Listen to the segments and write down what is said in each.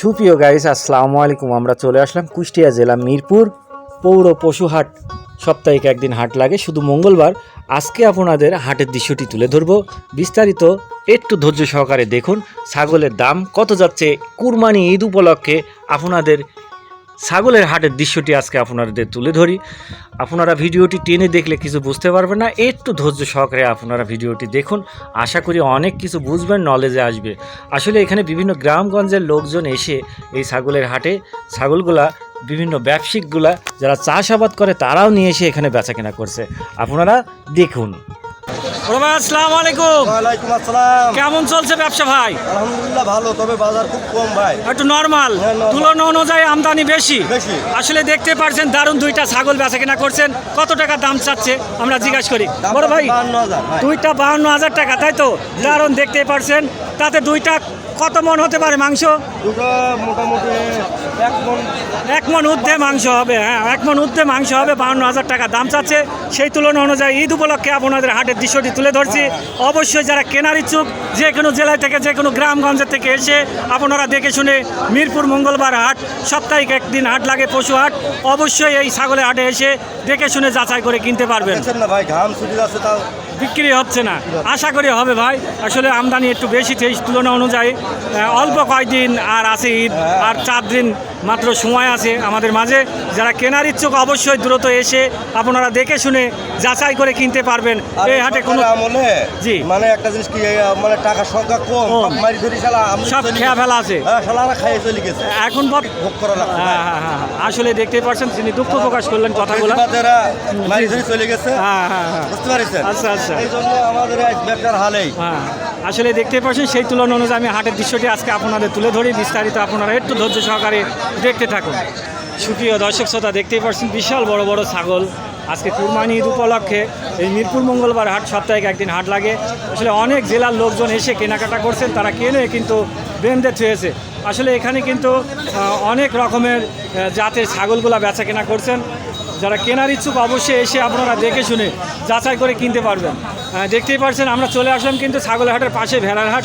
সুপ্রিয় গাইস আসসালামু আলাইকুম। আমরা চলে আসলাম কুষ্টিয়া জেলা মিরপুর পৌর পশুহাট। সাপ্তাহিক একদিন হাট লাগে, শুধু মঙ্গলবার। আজকে আপনাদের হাটের দৃশ্যটি তুলে ধরব। বিস্তারিত একটু ধৈর্য সহকারে দেখুন। ছাগলের দাম কত যাচ্ছে? কুরবানি ঈদ উপলক্ষে আপনাদের ছাগলের হাটের দৃশ্যটি আজকে আপনাদের তুলে ধরি। আপনারা ভিডিওটি টেনে দেখলে কিছু বুঝতে পারবেন না। একটু ধৈর্য সহকারে আপনারা ভিডিওটি দেখুন। আশা করি অনেক কিছু বুঝবেন নলেজে আসবে। আসলে এখানে বিভিন্ন গ্রামগঞ্জের লোকজন এসে এই ছাগলের হাটে ছাগলগুলা, বিভিন্ন ব্যবসায়িকগুলা যারা চাষাবাদ করে তারাও নিয়ে এসে এখানে বেচাকেনা করছে। আপনারা দেখুন। আসসালামু আলাইকুম। ওয়ালাইকুম আসসালাম। কেমন চলছে ব্যবসা ভাই? আলহামদুলিল্লাহ ভালো তবে বাজার খুব কম ভাই। একটু নর্মাল হ্যাঁ, তুলনা অনুযায়ী আমদানি বেশি। বেশি। আসলে দেখতে পারছেন দারুণ দুইটা ছাগল বেচা কিনা করছেন। কত টাকা দাম চাচ্ছে? আমরা জিজ্ঞাসা করি। বড় ভাই। দুইটা বাহান্ন হাজার টাকা তাই তো? দারুণ দেখতে পারছেন। তাতে দুইটা কত মন হতে পারে মাংস? মোটামুটি এক মন। ঊর্ধ্বে মাংস হবে হ্যাঁ এক মন ঊর্ধ্বে মাংস হবে বাহান্ন হাজার টাকা দাম চাচ্ছে। সেই তুলনা অনুযায়ী ঈদ উপলক্ষে আপনাদের হাটের দৃশ্যটি তুলে ধরছি। অবশ্যই যারা কেনার ইচ্ছুক যে কোনো জেলায় থেকে যে কোনো গ্রামগঞ্জের থেকে এসে আপনারা দেখে শুনে মিরপুর মঙ্গলবার হাট সাপ্তাহিক একদিন হাট লাগে পশু হাট অবশ্যই এই ছাগলের হাটে এসে দেখে শুনে যাচাই করে কিনতে পারবেন। ভাই ঘাম ছুটি যাচ্ছে তাও। বিক্রি হচ্ছে না। আশা করি হবে ভাই। আসলে আমদানি একটু বেশি সেই তুলনা অনুযায়ী অল্প কয়েকদিন আর আছে ঈদ আর চার দিন মাত্র সময় আছে আমাদের মাঝে। যারা কেনার ইচ্ছুক অবশ্যই দ্রুত এসে আপনারা দেখে শুনে যাচাই করে কিনতে পারবেন। এই হাটে কোনো আমলে জি। মানে একটা জিনিস কি মানে সংখ্যা কম। মারি ধরি শালা সব খেয়া ফেলা আছে। হ্যাঁ শালারা খাইয়ে চলে গেছে। এখন ভোগ করা হ্যাঁ, হ্যাঁ, হ্যাঁ। আসলে দেখতে পাচ্ছেন তিনি দুঃখ প্রকাশ করলেন কথাগুলো। মারি ধরি চলে গেছে। হ্যাঁ হ্যাঁ বুঝতে পারছেন? আচ্ছা, আচ্ছা। এই জন্য আমাদের ব্যবসার হালেই। হ্যাঁ। আসলে দেখতে পাচ্ছেন, সেই তুলনা অনুযায়ী আমি হাটের দৃশ্যটি আজকে আপনাদের তুলে ধরি। বিস্তারিত আপনারা একটু ধৈর্য সহকারে দেখতে থাকুন। সুপ্রিয় দর্শক শ্রোতা, দেখতেই পাচ্ছেন, বিশাল বড় বড় ছাগল। আজকে কুরবানি ঈদ উপলক্ষে এই মিরপুর মঙ্গলবার হাট সাপ্তাহিক একদিন হাট লাগে। আসলে অনেক জেলার লোকজন এসে কেনাকাটা করছেন, তারা কেনে কিন্তু বেঁধে থুয়েছে। আসলে এখানে কিন্তু অনেক রকমের জাতের ছাগলগুলা বেচা কেনা করছেন। যারা কেনার ইচ্ছুক অবশ্যই এসে আপনারা দেখে শুনে যাচাই করে কিনতে পারবেন। দেখতেই পারছেন, আমরা চলে আসলাম কিন্তু ছাগলহাটের পাশে ভেড়ার হাট।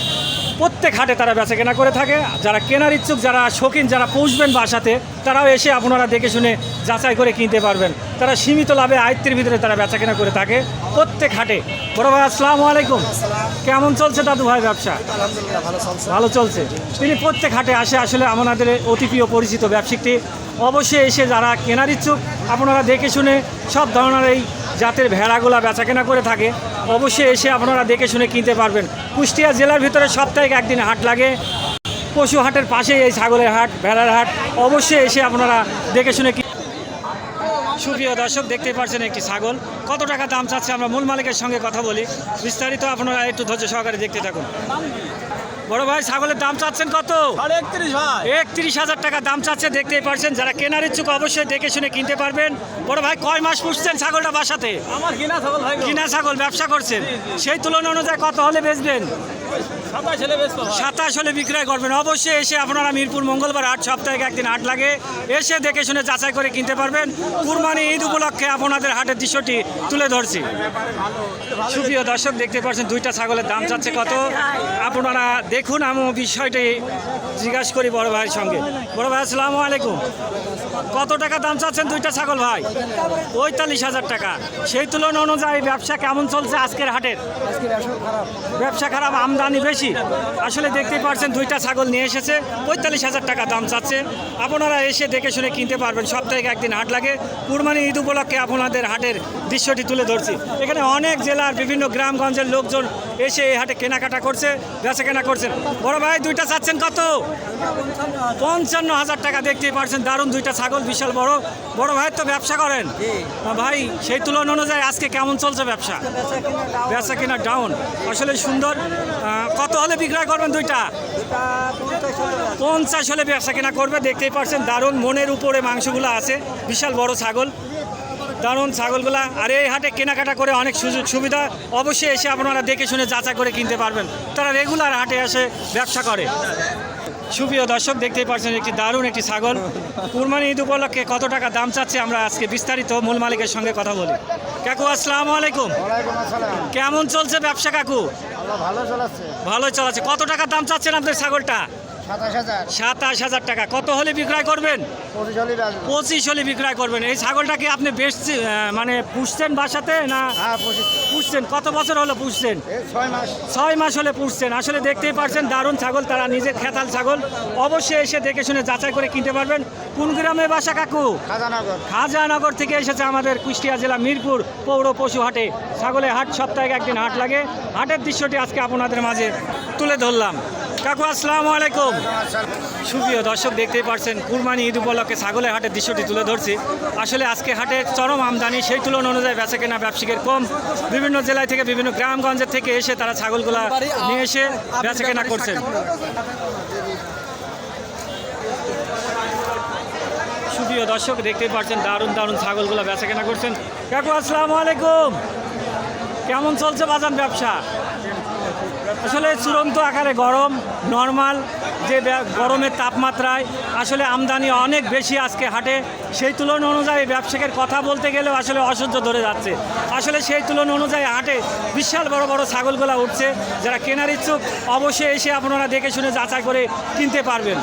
প্রত্যেক হাটে তারা বেচা কেনা করে থাকে। যারা কেনার ইচ্ছুক যারা শৌখিন যারা পুষবেন বাসাতে তারাও এসে আপনারা দেখে শুনে যাচাই করে কিনতে পারবেন। তারা সীমিত লাভে আয়ত্তের ভিতরে তারা বেচা কেনা করে থাকে প্রত্যেক হাটে। বড় ভাই আসসালামু আলাইকুম। কেমন চলছে দাদু ভাই ব্যবসা? ভালো চলছে। তিনি প্রত্যেক হাটে আসে আসলে আমাদের অতি প্রিয় পরিচিত ব্যবসায়িকটি। অবশ্যই এসে যারা কেনার ইচ্ছুক আপনারা দেখে শুনে সব ধরনের এই জাতের ভেড়াগুলা বেচা কেনা করে থাকে, অবশ্যই এসে আপনারা দেখে শুনে কিনতে পারবেন। কুষ্টিয়া জেলার ভিতরে সপ্তাহে একদিন হাট লাগে। পশু হাটের পাশেই এই ছাগলের হাট, ভেড়ার হাট, অবশ্যই এসে আপনারা দেখে শুনে সুপ্রিয় দর্শক, দেখতেই পাচ্ছেন একটি ছাগল। কত টাকা দাম চাচ্ছে আমরা মূল মালিকের সঙ্গে কথা বলি। বিস্তারিত আপনারা একটু ধৈর্য সহকারে দেখতে থাকুন। বড় ভাই ছাগলের দাম চাচ্ছেন কত? একত্রিশ ভাই। একত্রিশ হাজার টাকা দাম চাচ্ছে দেখতেই পারছেন। যারা কেনার ইচ্ছুক অবশ্যই দেখে শুনে কিনতে পারবেন। বড় ভাই কয় মাস পুষছেন ছাগলটা বাসাতে? আমার কিনা ছাগল ভাই কিনা ছাগল ব্যবসা করছেন? সেই তুলনা অনুযায়ী কত হলে বেচবেন? সাতাশ হলে বিক্রয় করবেন। অবশ্যই এসে আপনারা মিরপুর মঙ্গলবার আট সপ্তাহে একদিন হাট লাগে। এসে দেখে শুনে যাচাই করে কিনতে পারবেন। কুরবানি ঈদ উপলক্ষে আপনাদের হাটের দৃশ্যটি তুলে ধরছি। সুপ্রিয় দর্শক দেখতে পাচ্ছেন দুইটা ছাগলের দাম যাচ্ছে কত? আপনারা দেখুন, আমি বিষয়টি জিজ্ঞাসা করি বড় ভাইয়ের সঙ্গে। বড় ভাই, আসসালামু আলাইকুম। কত টাকা দাম চাচ্ছেন দুইটা ছাগল ভাই? পঁয়তাল্লিশ হাজার টাকা। সেই তুলনা অনুযায়ী ব্যবসা কেমন চলছে আজকের হাটের? ব্যবসা খারাপ, আমদানি বেশি। আসলে দেখতেই পারছেন দুইটা ছাগল নিয়ে এসেছে, পঁয়তাল্লিশ হাজার টাকা দাম চাচ্ছে। আপনারা এসে দেখে শুনে কিনতে পারবেন, সপ্তাহে একদিন হাট লাগে। কুরবানি ঈদ উপলক্ষে আপনাদের হাটের দৃশ্যটি তুলে ধরছি। এখানে অনেক জেলার বিভিন্ন গ্রামগঞ্জের লোকজন এসে এই হাটে কেনাকাটা করছে বেচা কেনা করছেন। বড় ভাই দুইটা চাচ্ছেন কত? পঞ্চান্ন হাজার টাকা দেখতেই পারছেন দারুণ দুইটা ছাগল বিশাল বড়। বড় ভাই তো ব্যবসা করেন? ভাই সেই তুলনা অনুযায়ী আজকে কেমন চলছে ব্যবসা? ব্যবসা কিনা ডাউন আসলে সুন্দর কত হলে বিক্রয় করবেন দুইটা? পঞ্চাশ হলে ব্যবসা কিনা করবে দেখতেই পারছেন দারুণ মনের উপরে মাংসগুলো আছে বিশাল বড় ছাগল। দারুণ ছাগলগুলা। আর এই হাটে কেনাকাটা করে অনেক সুযোগ সুবিধা। অবশ্যই এসে আপনারা দেখে শুনে যাচাই করে কিনতে পারবেন। তারা রেগুলার হাটে এসে ব্যবসা করে। সুপ্রিয় দর্শক দেখতেই পাচ্ছেন একটি দারুণ একটি ছাগল। কুরবানি ঈদ উপলক্ষে কত টাকা দাম চাচ্ছে আমরা আজকে বিস্তারিত মূল মালিকের সঙ্গে কথা বলি। কাকু আসসালামু আলাইকুম। কেমন চলছে ব্যবসা কাকু? ভালো চলাচ্ছে। ভালোই চলাচ্ছে। কত টাকা দাম চাচ্ছেন আপনার ছাগলটা? সাতাশ হাজার। টাকা। কত হলে বিক্রয় করবেন? পঁচিশ হলে বিক্রয় করবেন। এই ছাগলটাকে আপনি বেশ মানে পুষছেন বাসাতে না হ্যাঁ পুষছেন? কত বছর হলো পুষছেন? ছয় মাস। হলে পুষছেন। আসলে দেখতেই পারছেন দারুণ ছাগল তারা নিজের খেতাল ছাগল। অবশ্যই এসে দেখে শুনে যাচাই করে কিনতে পারবেন। কোন গ্রামে বাসা কাকু? খাজানগর। খাজানগর থেকে এসেছে আমাদের কুষ্টিয়া জেলা মিরপুর পৌর পশু হাটে। ছাগলের হাট সপ্তাহে একদিন হাট লাগে। হাটের দৃশ্যটি আজকে আপনাদের মাঝে তুলে ধরলাম। কাকু, আসসালামু আলাইকুম। সুপ্রিয় দর্শক, দেখতেই পারছেন, কুরবানি ঈদ উপলক্ষে ছাগলের হাটের দৃশ্যটি তুলে ধরছি। আসলে আজকে হাটে চরম আমদানি, সেই তুলনা অনুযায়ী বেচা কেনা ব্যবসায়ীর কম। বিভিন্ন জেলায় থেকে, বিভিন্ন গ্রামগঞ্জের থেকে এসে তারা ছাগলগুলা নিয়ে এসে বেচা কেনা করছেন। সুপ্রিয় দর্শক, দেখতেই পাচ্ছেন দারুণ দারুণ ছাগলগুলো বেচা কেনা করছেন। কাকু, আসসালামু আলাইকুম। কেমন চলছে বাজার ব্যবসা? আসলে চূড়ান্ত আকারে গরম নর্মাল যে গরমের তাপমাত্রায়। আসলে আমদানি অনেক বেশি আজকে হাটে। সেই তুলনা অনুযায়ী ব্যবসায়ীর কথা বলতে গেলেও আসলে অসহ্য ধরে যাচ্ছে। আসলে সেই তুলনা অনুযায়ী হাটে বিশাল বড় বড় ছাগলগুলা উঠছে। যারা কেনার ইচ্ছুক, অবশ্যই এসে আপনারা দেখে শুনে যাচাই করে কিনতে পারবেন।